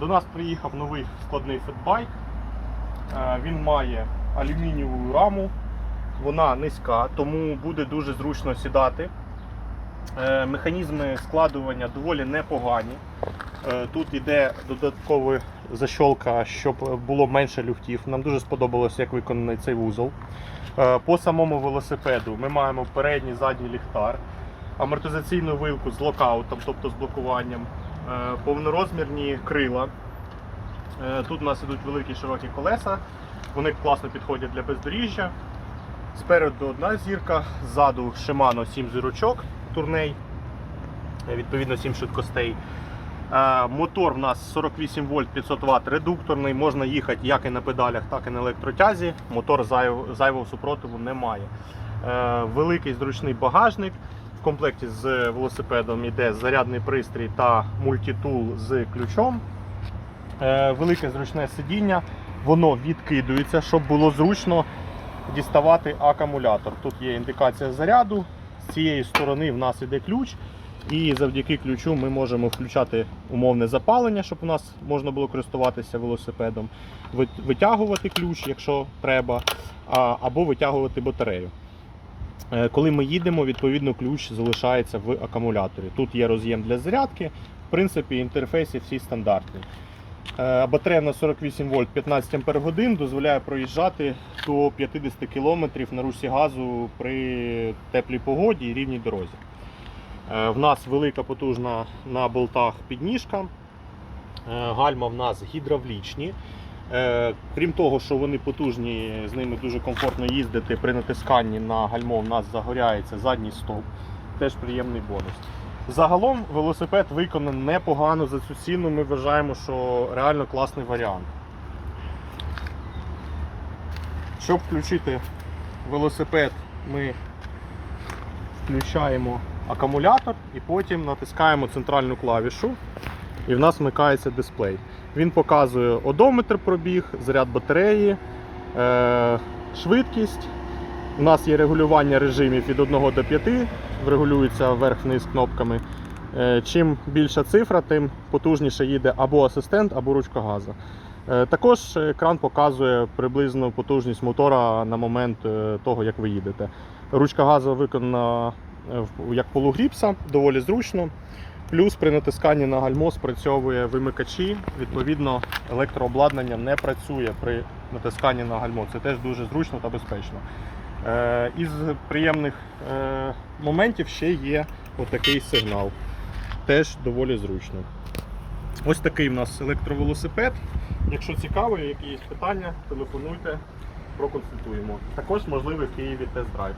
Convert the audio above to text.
До нас приїхав новий складний фетбайк. Е, Він має алюмінієву раму, вона низька, тому буде дуже зручно сідати. Е, Механізми складування доволі непогані. Е, Тут йде додаткова защолка, щоб було менше люфтів. Нам дуже сподобалося, як виконаний цей вузол. По самому велосипеду ми маємо передній задній ліхтар, амортизаційну вилку з локаутом, тобто з блокуванням, повнорозмірні крила. Е, Тут у нас ідуть великі широкі колеса, вони класно підходять для бездоріжжя. Спереду одна зірка, ззаду Shimano 7 зірочок, турней, е, відповідно 7 швидкостей. Е, Мотор в нас 48 вольт 500 Вт редукторний, можна їхати як і на педалях, так і на електротязі. Мотор зайвого супротиву не має. Е, Великий зручний багажник. В комплекті з велосипедом йде зарядний пристрій та мультитул з ключом. Е, Велике зручне сидіння, воно відкидується, щоб було зручно діставати акумулятор. Тут є індикація заряду. З цієї сторони в нас іде ключ. І завдяки ключу ми можемо включати умовне запалення, щоб у нас можна було користуватися велосипедом, витягувати ключ, якщо треба, або витягувати батарею. Е, Коли ми їдемо, відповідно ключ залишається в акумуляторі. Тут є роз'єм для зарядки. В принципі, інтерфейси всі стандартні. Е, Батарея на 48 вольт 15 ампер годин дозволяє проїжджати до 50 км на русі газу при теплій погоді і рівній дорозі. Е, В нас велика потужна на болтах підніжка. Гальма в нас гідравлічні. Е, Крім того, що вони потужні, з ними дуже комфортно їздити при натисканні на гальмо, в нас загоряється задній стоп. Теж приємний бонус. Загалом велосипед виконаний непогано за цю ціну. Ми вважаємо, що реально класний варіант. Щоб включити велосипед, ми включаємо акумулятор і потім натискаємо центральну клавішу, і в нас вмикається дисплей. Він показує одометр пробіг, заряд батареї, е, швидкість. У нас є регулювання режимів від 1 до 5, регулюється вверх-вниз кнопками. Е, Чим більша цифра, тим потужніше їде або асистент, або ручка газу. Е, Також екран показує приблизну потужність мотора на момент того, як ви їдете. Ручка газу виконана як полугріпса, доволі зручно. Плюс при натисканні на гальмо спрацьовує вимикачі. Відповідно, електрообладнання не працює при натисканні на гальмо. Це теж дуже зручно та безпечно. Е, із приємних е, моментів ще є отакий сигнал. Теж доволі зручно. Ось такий в нас електровелосипед. Якщо цікаво, якісь питання, телефонуйте, проконсультуємо. Також можливий в Києві тест-драйв.